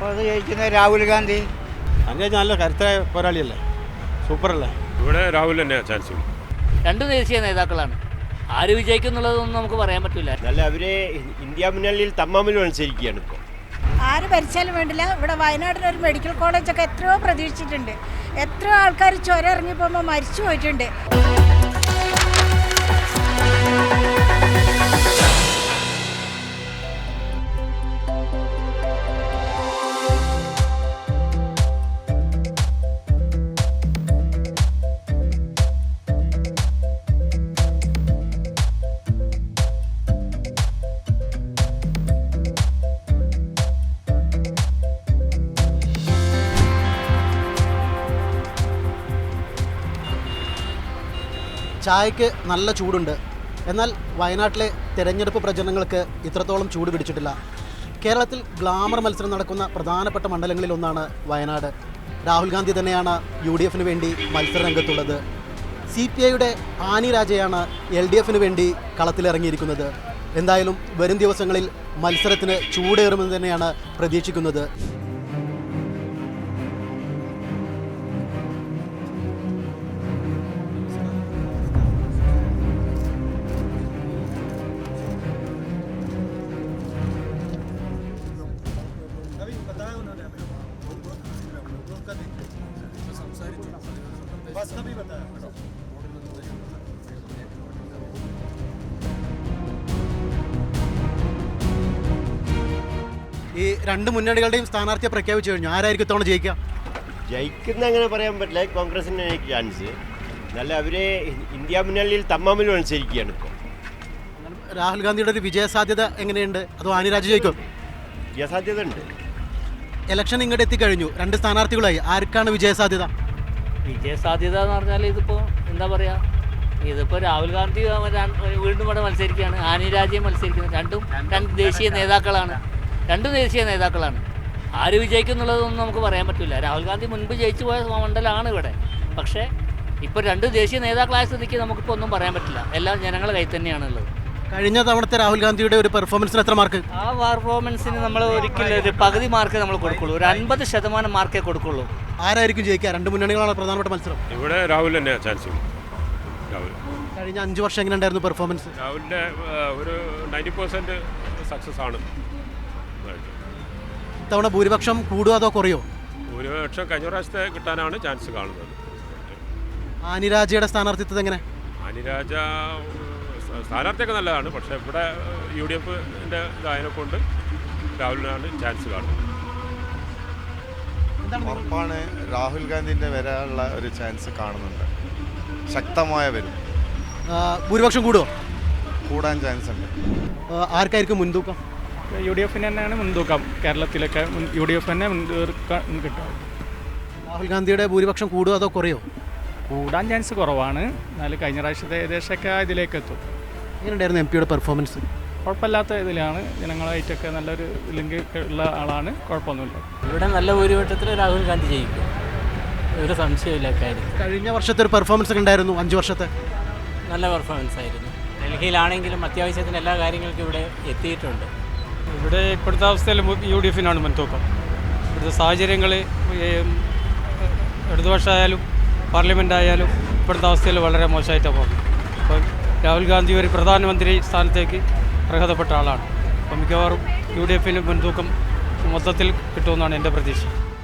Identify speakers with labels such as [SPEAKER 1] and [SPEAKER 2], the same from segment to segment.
[SPEAKER 1] അപ്പോൾ അത് ജയിക്കുന്നത് രാഹുൽ ഗാന്ധി.
[SPEAKER 2] അങ്ങനെ നല്ല കരുത്തായ പോരാളിയല്ലേ? സൂപ്പറല്ലേ?
[SPEAKER 3] ഇവിടെ രാഹുൽ തന്നെ ചാൻസ്.
[SPEAKER 4] രണ്ട് ദേശീയ നേതാക്കളാണ്. ആര് വിജയിക്കും എന്നുള്ളതൊന്നും നമുക്ക് പറയാൻ പറ്റില്ല
[SPEAKER 5] നല്ല അവർ ഇന്ത്യ മുന്നണിയിൽ തമ്മാമിൽ മത്സരിക്കുകയാണ് ഇപ്പോൾ
[SPEAKER 6] ആര് ഭരിച്ചാലും വേണ്ടില്ല. ഇവിടെ വയനാട്ടിൽ ഒരു മെഡിക്കൽ കോളേജൊക്കെ എത്രയോ പ്രതീക്ഷിച്ചിട്ടുണ്ട്. എത്രയോ ആൾക്കാർ ചുരം ഇറങ്ങി പോകുമ്പോൾ മരിച്ചു പോയിട്ടുണ്ട്.
[SPEAKER 7] ചായക്ക് നല്ല ചൂടുണ്ട്. എന്നാൽ വയനാട്ടിലെ തിരഞ്ഞെടുപ്പ് പ്രചരണങ്ങൾക്ക് ഇത്രത്തോളം ചൂട് പിടിച്ചിട്ടില്ല. കേരളത്തിൽ ഗ്ലാമർ മത്സരം നടക്കുന്ന പ്രധാനപ്പെട്ട മണ്ഡലങ്ങളിൽ ഒന്നാണ് വയനാട്. രാഹുൽ ഗാന്ധി തന്നെയാണ് യു ഡി എഫിന് വേണ്ടി മത്സര രംഗത്തുള്ളത്. സി പി ഐയുടെ ആനി രാജയാണ് എൽ ഡി എഫിന് വേണ്ടി കളത്തിലിറങ്ങിയിരിക്കുന്നത്. എന്തായാലും വരും ദിവസങ്ങളിൽ മത്സരത്തിന് ചൂടേറുമെന്ന് തന്നെയാണ് പ്രതീക്ഷിക്കുന്നത്. ഈ രണ്ട് മുന്നണികളുടെയും സ്ഥാനാർത്ഥിയെ പ്രഖ്യാപിച്ചു കഴിഞ്ഞു. ആരായിരിക്കും ഇത്തവണ ജയിക്കുക?
[SPEAKER 5] ജയിക്കുന്ന അങ്ങനെ പറയാൻ പറ്റില്ല. കോൺഗ്രസിന് ചാൻസ് നല്ല അവരെ ഇന്ത്യ മുന്നണിയിൽ തമ്മാമിൽ മത്സരിക്കുകയാണ് ഇപ്പോൾ
[SPEAKER 7] രാഹുൽ ഗാന്ധിയുടെ ഒരു വിജയ സാധ്യത എങ്ങനെയുണ്ട്? അതോ ആനിരാജ് ജയിക്കും?
[SPEAKER 5] വിജയ സാധ്യത ഉണ്ട്.
[SPEAKER 7] ഇലക്ഷൻ ഇങ്ങോട്ട് എത്തിക്കഴിഞ്ഞു. രണ്ട് സ്ഥാനാർത്ഥികളായി. ആർക്കാണ് വിജയ സാധ്യത
[SPEAKER 4] വിജയ സാധ്യത എന്ന് പറഞ്ഞാൽ ഇതിപ്പോൾ എന്താ പറയുക ഇതിപ്പോൾ രാഹുൽ ഗാന്ധി വീണ്ടും ഇവിടെ മത്സരിക്കുകയാണ്. ആനി രാജ്യം മത്സരിക്കുന്നത് രണ്ടും രണ്ട് ദേശീയ നേതാക്കളാണ്. രണ്ടും ദേശീയ നേതാക്കളാണ്. ആര് വിജയിക്കും എന്നുള്ളതൊന്നും നമുക്ക് പറയാൻ പറ്റില്ല. രാഹുൽ ഗാന്ധി മുൻപ് ജയിച്ചു പോയ മണ്ഡലമാണ് ഇവിടെ. പക്ഷേ ഇപ്പോൾ രണ്ട് ദേശീയ നേതാക്കളായ സ്ഥിതിക്ക് നമുക്കിപ്പോൾ ഒന്നും പറയാൻ പറ്റില്ല. എല്ലാം ജനങ്ങളുടെ കയ്യിൽ തന്നെയാണുള്ളത്
[SPEAKER 7] കഴിഞ്ഞ തവണത്തെ രാഹുൽ ഗാന്ധിയുടെ ഒരു പെർഫോമൻസിന് എത്ര മാർക്ക്
[SPEAKER 4] ആ പെർഫോമൻസിന് നമ്മൾ ഒരിക്കലും ഒരു പകുതി മാർക്ക് നമ്മൾ കൊടുക്കുള്ളൂ. ഒരു അൻപത് ശതമാനം മാർക്കേ കൊടുക്കുള്ളൂ.
[SPEAKER 7] ആരായിരിക്കും ജയിക്കുക? രണ്ട് മുന്നണികളാണ് പ്രധാനപ്പെട്ട മത്സരം.
[SPEAKER 3] ഇവിടെ രാഹുൽ തന്നെയാണ് ചാൻസ് രാഹുൽ.
[SPEAKER 7] കഴിഞ്ഞ അഞ്ച് വർഷം എങ്ങനെ ഉണ്ടായിരുന്നു പെർഫോമൻസ്
[SPEAKER 3] രാഹുലിന്റെ ഒരു നയന്റി പെർസെന്റ് സക്സസ് ആണ്.
[SPEAKER 7] ഇത്തവണ ഭൂരിപക്ഷം കൂടുമോ അതോ കുറയോ?
[SPEAKER 3] ഭൂരിപക്ഷം കഴിഞ്ഞ പ്രാവശ്യത്തെ കിട്ടാനാണ് ചാൻസ് കാണുന്നത്.
[SPEAKER 7] ആനിരാജയുടെ സ്ഥാനാർത്ഥിത്വം എങ്ങനെ?
[SPEAKER 3] ആനിരാജ സ്ഥാനാർത്ഥിയൊക്കെ നല്ലതാണ്. പക്ഷേ ഇവിടെ യു ഡി എഫിന്റെ ഇതായതിനെ കൊണ്ട് രാഹുലിനാണ് ചാൻസ് കാണുന്നത്.
[SPEAKER 8] ഉറപ്പാണ് രാഹുൽ ഗാന്ധിന്റെ വരാനുള്ള ഒരു ചാൻസ് കാണുന്നുണ്ട്. ശക്തമായ വരും.
[SPEAKER 7] ഭൂരിപക്ഷം കൂടുമോ
[SPEAKER 8] കൂടാൻ ചാൻസ് ഉണ്ട്.
[SPEAKER 7] ആർക്കായിരിക്കും മുൻതൂക്കം?
[SPEAKER 9] യു ഡി എഫിന് തന്നെയാണ് മുൻതൂക്കം. കേരളത്തിലൊക്കെ യു ഡി എഫ് തന്നെ മുൻതൂക്കം കിട്ടും.
[SPEAKER 7] രാഹുൽ ഗാന്ധിയുടെ ഭൂരിപക്ഷം കൂടുമോ അതോ കുറയോ?
[SPEAKER 9] കൂടാൻ ചാൻസ് കുറവാണ്. എന്നാലും കഴിഞ്ഞ പ്രാവശ്യത്തെ ഏകദേശമൊക്കെ ഇതിലേക്ക് എത്തും.
[SPEAKER 7] എങ്ങനെയുണ്ടായിരുന്നു എം പിയുടെ പെർഫോമൻസ്?
[SPEAKER 9] കുഴപ്പമില്ലാത്ത ഇതിലാണ്. ജനങ്ങളായിട്ടൊക്കെ നല്ലൊരു ലിങ്ക് ഉള്ള ആളാണ്. കുഴപ്പമൊന്നുമില്ല.
[SPEAKER 4] ഇവിടെ നല്ല ഭൂരിപക്ഷത്തിൽ രാഹുൽ ഗാന്ധി ജയിക്കും. ഒരു സംശയമില്ല കാര്യം
[SPEAKER 7] കഴിഞ്ഞ വർഷത്തെ ഒരു പെർഫോമൻസ് ഒക്കെ ഉണ്ടായിരുന്നു അഞ്ച് വർഷത്തെ?
[SPEAKER 4] നല്ല പെർഫോമൻസ് ആയിരുന്നു. ഡൽഹിയിലാണെങ്കിലും അത്യാവശ്യത്തിന് എല്ലാ കാര്യങ്ങൾക്കും ഇവിടെ എത്തിയിട്ടുണ്ട്.
[SPEAKER 9] ഇവിടെ ഇപ്പോഴത്തെ അവസ്ഥയിൽ യു ഡി എഫിനാണ് മുൻതൂക്കം ഇവിടുത്തെ സാഹചര്യങ്ങൾ ഇടതുപക്ഷമായാലും പാർലമെന്റ് ആയാലും ഇപ്പോഴത്തെ അവസ്ഥയിൽ വളരെ മോശമായിട്ടാണ് പോകുന്നത്. അപ്പം രാഹുൽ ഗാന്ധി ഒരു പ്രധാനമന്ത്രി സ്ഥാനത്തേക്ക് അർഹതപ്പെട്ട ആളാണ്. അപ്പം മിക്കവാറും യു ഡി എഫിന് മുൻതൂക്കം മൊത്തത്തിൽ കിട്ടുമെന്നാണ് എന്റെ പ്രതീക്ഷ.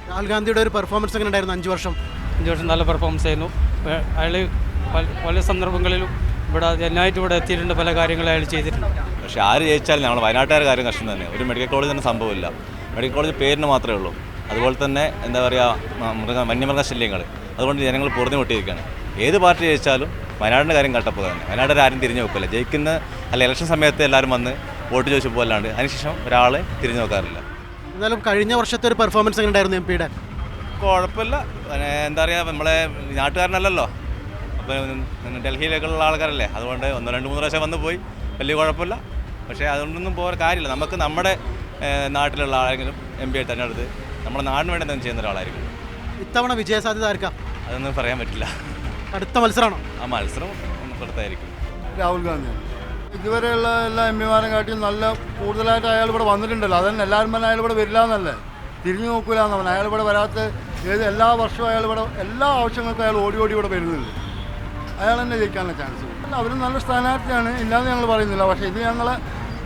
[SPEAKER 7] രാഹുൽ ഗാന്ധിയുടെ ഒരു പെർഫോമൻസ് എങ്ങനെ ഉണ്ടായിരുന്നു അഞ്ച് വർഷം?
[SPEAKER 9] അഞ്ച് വർഷം നല്ല പെർഫോമൻസ് ആയിരുന്നു. അയാൾ പല സന്ദർഭങ്ങളിലും ഇവിടെ ജനായിട്ട് ഇവിടെ എത്തിയിട്ടുണ്ട്. പല കാര്യങ്ങളും അയാൾ ചെയ്തിട്ടുണ്ട്.
[SPEAKER 10] പക്ഷേ ആര് ജയിച്ചാലും നമ്മൾ വയനാട്ടുകാർ കാര്യം കഷ്ടം തന്നെ. ഒരു മെഡിക്കൽ കോളേജ് തന്നെ സംഭവമില്ല. മെഡിക്കൽ കോളേജ് പേരിന് മാത്രമേ ഉള്ളൂ. അതുപോലെ തന്നെ എന്താ പറയുക മൃഗ വന്യമൃഗശല്യങ്ങൾ അതുകൊണ്ട് ജനങ്ങൾ പൊറുതി മുട്ടിയിരിക്കുകയാണ് ഏത് പാർട്ടി ജയിച്ചാലും വയനാടിന്റെ കാര്യം കട്ടപ്പോൾ തന്നെ. വയനാട്ടിൽ ആരും തിരിഞ്ഞു നോക്കില്ല. ജയിക്കുന്ന അല്ല ഇലക്ഷൻ സമയത്ത് എല്ലാവരും വന്ന് വോട്ട് ചോദിച്ചു പോകല്ലാണ്ട് അതിനുശേഷം ഒരാളെ തിരിഞ്ഞു നോക്കാറില്ല.
[SPEAKER 7] എന്നാലും കഴിഞ്ഞ വർഷത്തെ ഒരു പെർഫോമൻസ് എങ്ങനെ ഉണ്ടായിരുന്നു എം പിയുടെ?
[SPEAKER 10] കുഴപ്പമില്ല. എന്താ പറയുക നമ്മളെ നാട്ടുകാരനല്ലല്ലോ. അപ്പോൾ ഡൽഹിയിലേക്കുള്ള ആൾക്കാരല്ലേ. അതുകൊണ്ട് ഒന്നോ രണ്ട് മൂന്ന് പ്രാവശ്യം വന്ന് പോയി. വലിയ കുഴപ്പമില്ല. പക്ഷേ അതുകൊണ്ടൊന്നും പോകാൻ കാര്യമില്ല. നമുക്ക് നമ്മുടെ നാട്ടിലുള്ള ആളെങ്കിലും എം പി ആയി തന്നെ എടുത്ത് നമ്മുടെ നാടിന് വേണ്ടി എന്തെങ്കിലും ചെയ്യുന്ന ഒരാളായിരിക്കും.
[SPEAKER 7] ഇത്തവണ വിജയസാധ്യത ആർക്കാ?
[SPEAKER 10] അതൊന്നും പറയാൻ പറ്റില്ല.
[SPEAKER 7] അടുത്ത മത്സരമാണോ?
[SPEAKER 10] ആ മത്സരം ഒന്ന് പുറത്തായിരിക്കും.
[SPEAKER 8] രാഹുൽ ഗാന്ധി. ഇതുവരെയുള്ള എല്ലാ എം പിമാരെ കാട്ടിയും നല്ല കൂടുതലായിട്ട് അയാൾ ഇവിടെ വന്നിട്ടുണ്ടല്ലോ. അതന്നെ എല്ലാവരും തന്നെ അയാൾ ഇവിടെ വരില്ല എന്നല്ലേ?
[SPEAKER 1] തിരിഞ്ഞു നോക്കൂല എന്ന് പറഞ്ഞു. അയാൾ ഇവിടെ വരാത്ത ഏത് എല്ലാ വർഷവും അയാൾ ഇവിടെ എല്ലാ ആവശ്യങ്ങൾക്കും അയാൾ ഓടി ഓടി ഇവിടെ വരുന്നുണ്ട്. അയാൾ തന്നെ ജയിക്കാനുള്ള ചാൻസ്. അവർ നല്ല സ്ഥാനാർത്ഥിയാണ്. ഇല്ലാന്ന് ഞങ്ങൾ പറയുന്നില്ല. പക്ഷേ ഇത് ഞങ്ങളെ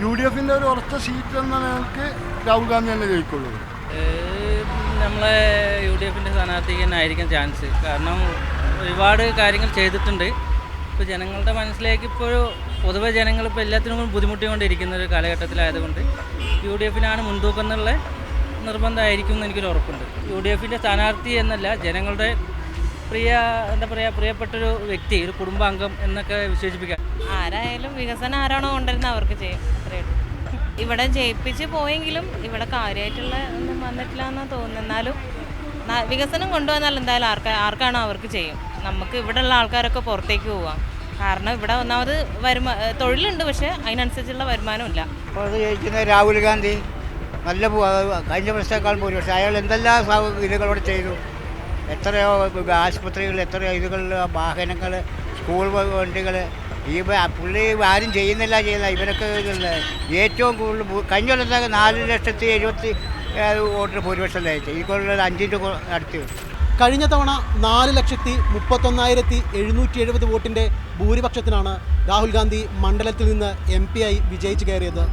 [SPEAKER 1] യു ഡി എഫിന്റെ ഒരു ഉറച്ച സീറ്റ് എന്ന ഞങ്ങൾക്ക് രാഹുൽ ഗാന്ധി തന്നെ ജയിക്കുള്ളൂ.
[SPEAKER 9] നമ്മളെ യു ഡി എഫിന്റെ സ്ഥാനാർത്ഥിക്ക് തന്നെ ആയിരിക്കും ചാൻസ് കാരണം ഒരുപാട് കാര്യങ്ങൾ ചെയ്തിട്ടുണ്ട്. ഇപ്പോൾ ജനങ്ങളുടെ മനസ്സിലേക്ക് ഇപ്പോൾ പൊതുവെ ജനങ്ങൾ ഇപ്പോൾ എല്ലാത്തിനും ബുദ്ധിമുട്ടിക്കൊണ്ടിരിക്കുന്ന ഒരു കാലഘട്ടത്തിലായതുകൊണ്ട് യു ഡി എഫിനാണ് മുൻതൂക്കം എന്നുള്ള നിർബന്ധമായിരിക്കും എന്ന് എനിക്കൊരു ഉറപ്പുണ്ട്. യു ഡി എഫിന്റെ സ്ഥാനാർത്ഥി എന്നല്ല ജനങ്ങളുടെ പ്രിയ എന്താ പറയുക പ്രിയപ്പെട്ടൊരു വ്യക്തി ഒരു കുടുംബാംഗം എന്നൊക്കെ വിശേഷിപ്പിക്കാൻ
[SPEAKER 11] ആരായാലും വികസനം ആരാണോ കൊണ്ടുവരുന്നത് അവർക്ക് ചെയ്യും ഇവിടെ ജയിപ്പിച്ച് പോയെങ്കിലും ഇവിടെ കാര്യമായിട്ടുള്ള ഒന്നും വന്നിട്ടില്ല എന്നാണ് തോന്നുന്നത് എന്നാലും വികസനം കൊണ്ടുവന്നാൽ എന്തായാലും ആർക്കാ ആർക്കാണോ അവർക്ക് ചെയ്യും. നമുക്ക് ഇവിടെയുള്ള ആൾക്കാരൊക്കെ പുറത്തേക്ക് പോവാം. കാരണം ഇവിടെ ഒന്നാമത് വരുമാ തൊഴിലുണ്ട് പക്ഷേ അതിനനുസരിച്ചുള്ള വരുമാനം ഇല്ല
[SPEAKER 12] ഇപ്പോൾ അത് ജയിക്കുന്ന രാഹുൽ ഗാന്ധി നല്ല കഴിഞ്ഞ കഴിഞ്ഞ പോലും പക്ഷേ അയാൾ എന്തെല്ലാം ഇതുകളോട് ചെയ്തു? എത്രയോ ആശുപത്രികൾ എത്രയോ ഇതുകൾ വാഹനങ്ങൾ സ്കൂൾ വണ്ടികൾ. ഈ പുള്ളി ആരും ചെയ്യുന്നില്ല ചെയ്യുന്ന ഇവരൊക്കെ ഏറ്റവും കൂടുതൽ കഴിഞ്ഞ കൊല്ലത്തേക്ക് നാല് ലക്ഷത്തി എഴുപത്തി വോട്ടിന് ഭൂരിപക്ഷം ലഭിച്ചു ഈ കൊല്ലം അഞ്ചിന്റെ അടുത്ത്.
[SPEAKER 7] കഴിഞ്ഞ തവണ നാല് ലക്ഷത്തി മുപ്പത്തൊന്നായിരത്തി എഴുന്നൂറ്റി എഴുപത് വോട്ടിന്റെ ഭൂരിപക്ഷത്തിനാണ് രാഹുൽ ഗാന്ധി മണ്ഡലത്തിൽ നിന്ന് എം പി ആയി വിജയിച്ചു കയറിയത്.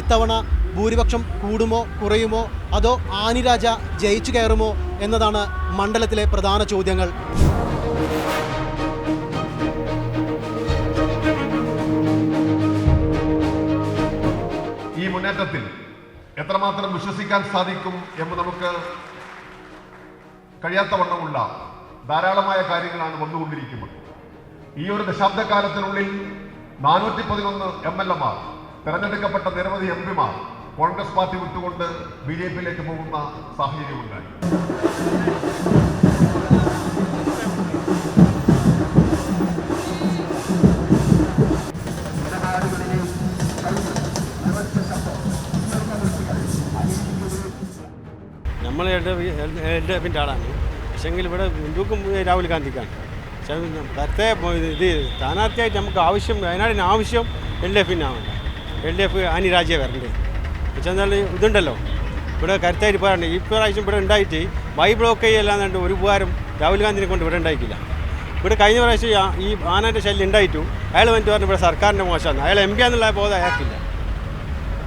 [SPEAKER 7] ഇത്തവണ ഭൂരിപക്ഷം കൂടുമോ കുറയുമോ അതോ ആനിരാജ ജയിച്ചു കയറുമോ എന്നതാണ് മണ്ഡലത്തിലെ പ്രധാന ചോദ്യങ്ങൾ.
[SPEAKER 13] ഈ മുന്നേറ്റത്തിൽ എത്രമാത്രം വിശ്വസിക്കാൻ സാധിക്കും എന്ന് നമുക്ക് കഴിയാത്ത വണ്ണമുള്ള ധാരാളമായ കാര്യങ്ങളാണ് വന്നുകൊണ്ടിരിക്കുന്നത്. ഈ ഒരു ദശാബ്ദക്കാലത്തിനുള്ളിൽ നാനൂറ്റി പതിനൊന്ന് എം എൽ എമാർ തെരഞ്ഞെടുക്കപ്പെട്ട നിരവധി എം പിമാർ കോൺഗ്രസ് പാർട്ടി വിട്ടുകൊണ്ട് ബി ജെ പിയിലേക്ക് പോകുന്ന സാഹചര്യമുണ്ടായി
[SPEAKER 2] നമ്മൾ എൽ ഡി എഫിന്റെ ആളാണ്. പക്ഷേങ്കിൽ ഇവിടെ മുൻതൂക്കം രാഹുൽ ഗാന്ധിക്കാണ്. പക്ഷേ നേരത്തെ ഇത് സ്ഥാനാർത്ഥിയായിട്ട് നമുക്ക് ആവശ്യം വയനാടിന് ആവശ്യം എൽ ഡി എഫിനാണ്. എൽ ഡി എഫ് അനിരാജ്യ വരണ്ടേ. വെച്ചാൽ ഇതുണ്ടല്ലോ. ഇവിടെ പോകാണ്ട് ഈ പ്രാവശ്യം ഇവിടെ ഉണ്ടായിട്ട് വൈ ബ്ലോക്ക് ചെയ്യല്ലാന്നുണ്ട് ഒരു ഉപകാരം രാഹുൽ ഗാന്ധിനെ കൊണ്ട് ഇവിടെ ഉണ്ടായിക്കില്ല ഇവിടെ കഴിഞ്ഞ പ്രാവശ്യം ഈ ആനന്റെ ശല്യം ഉണ്ടായിട്ടു അയാൾ വന്നിട്ട് പറഞ്ഞു ഇവിടെ സർക്കാരിന്റെ മോശമാണ്. അയാൾ എം പി എന്നുള്ള ബോധം അയാൾക്കില്ല.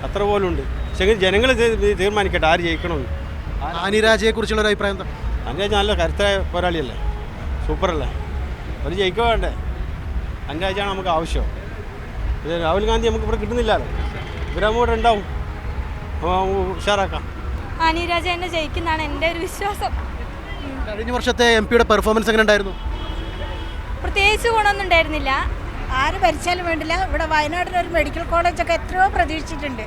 [SPEAKER 2] അത്ര പോലും ഉണ്ട് പക്ഷേ ജനങ്ങൾ തീരുമാനിക്കട്ടെ ആര് ജയിക്കണമെന്ന്.
[SPEAKER 7] ആനിരാജയെക്കുറിച്ചുള്ള ഒരു അഭിപ്രായം എന്താ?
[SPEAKER 2] അഞ്ചാഴ്ച നല്ല കരുത്തായ പോരാളിയല്ലേ. സൂപ്പറല്ലേ. ഒരു ജയിക്കുക വേണ്ടേ? അനുരാജാണ് നമുക്ക് ആവശ്യം. ഇത് രാഹുൽ ഗാന്ധി നമുക്ക് ഇവിടെ കിട്ടുന്നില്ലല്ലോ. ഇവരങ്ങോട്ട് ഉണ്ടാവും. ഉഷാറാക്കാം.
[SPEAKER 11] അനിരാജ എന്നെ ജയിക്കുന്നതാണ് എന്റെ ഒരു വിശ്വാസം.
[SPEAKER 7] കഴിഞ്ഞ വർഷത്തെ എം പിയുടെ പെർഫോമൻസ് എങ്ങനെ ഉണ്ടായിരുന്നു?
[SPEAKER 11] പ്രത്യേകിച്ച് ഗുണമൊന്നും ഉണ്ടായിരുന്നില്ല.
[SPEAKER 6] ആര് ഭരിച്ചാലും വേണ്ടില്ല. ഇവിടെ വയനാട്ടിൽ ഒരു മെഡിക്കൽ കോളേജൊക്കെ എത്രയോ പ്രതീക്ഷിച്ചിട്ടുണ്ട്.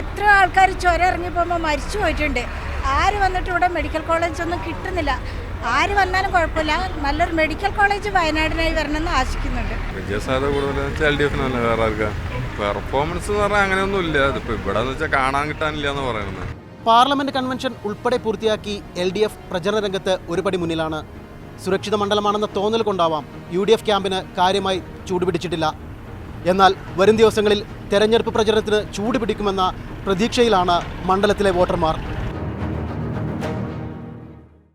[SPEAKER 6] എത്രയോ ആൾക്കാർ ചുരം ഇറങ്ങി പോകുമ്പോൾ മരിച്ചു പോയിട്ടുണ്ട്. ആര് വന്നിട്ട് ഇവിടെ മെഡിക്കൽ കോളേജ് ഒന്നും കിട്ടുന്നില്ല. ആര് വന്നാലും കുഴപ്പമില്ല. നല്ലൊരു മെഡിക്കൽ കോളേജ് വയനാടിനായി വരണമെന്ന് ആശിക്കുന്നുണ്ട്.
[SPEAKER 3] പെർഫോമൻസ് എന്ന് പറഞ്ഞാൽ അങ്ങനെയൊന്നും ഇല്ല ഇതിപ്പോൾ ഇവിടെ എന്ന് വെച്ചാൽ കാണാൻ കിട്ടാനില്ല എന്ന് പറയുന്നത്
[SPEAKER 7] പാർലമെന്റ് കൺവെൻഷൻ ഉൾപ്പെടെ പൂർത്തിയാക്കി എൽ ഡി എഫ് പ്രചരണ രംഗത്ത് ഒരു പടി മുന്നിലാണ്. സുരക്ഷിത മണ്ഡലമാണെന്ന തോന്നൽ കൊണ്ടാവാം യു ഡി എഫ് ക്യാമ്പിന് കാര്യമായി ചൂടുപിടിച്ചിട്ടില്ല. എന്നാൽ വരും ദിവസങ്ങളിൽ തെരഞ്ഞെടുപ്പ് പ്രചരണത്തിന് ചൂടുപിടിക്കുമെന്ന പ്രതീക്ഷയിലാണ് മണ്ഡലത്തിലെ വോട്ടർമാർ.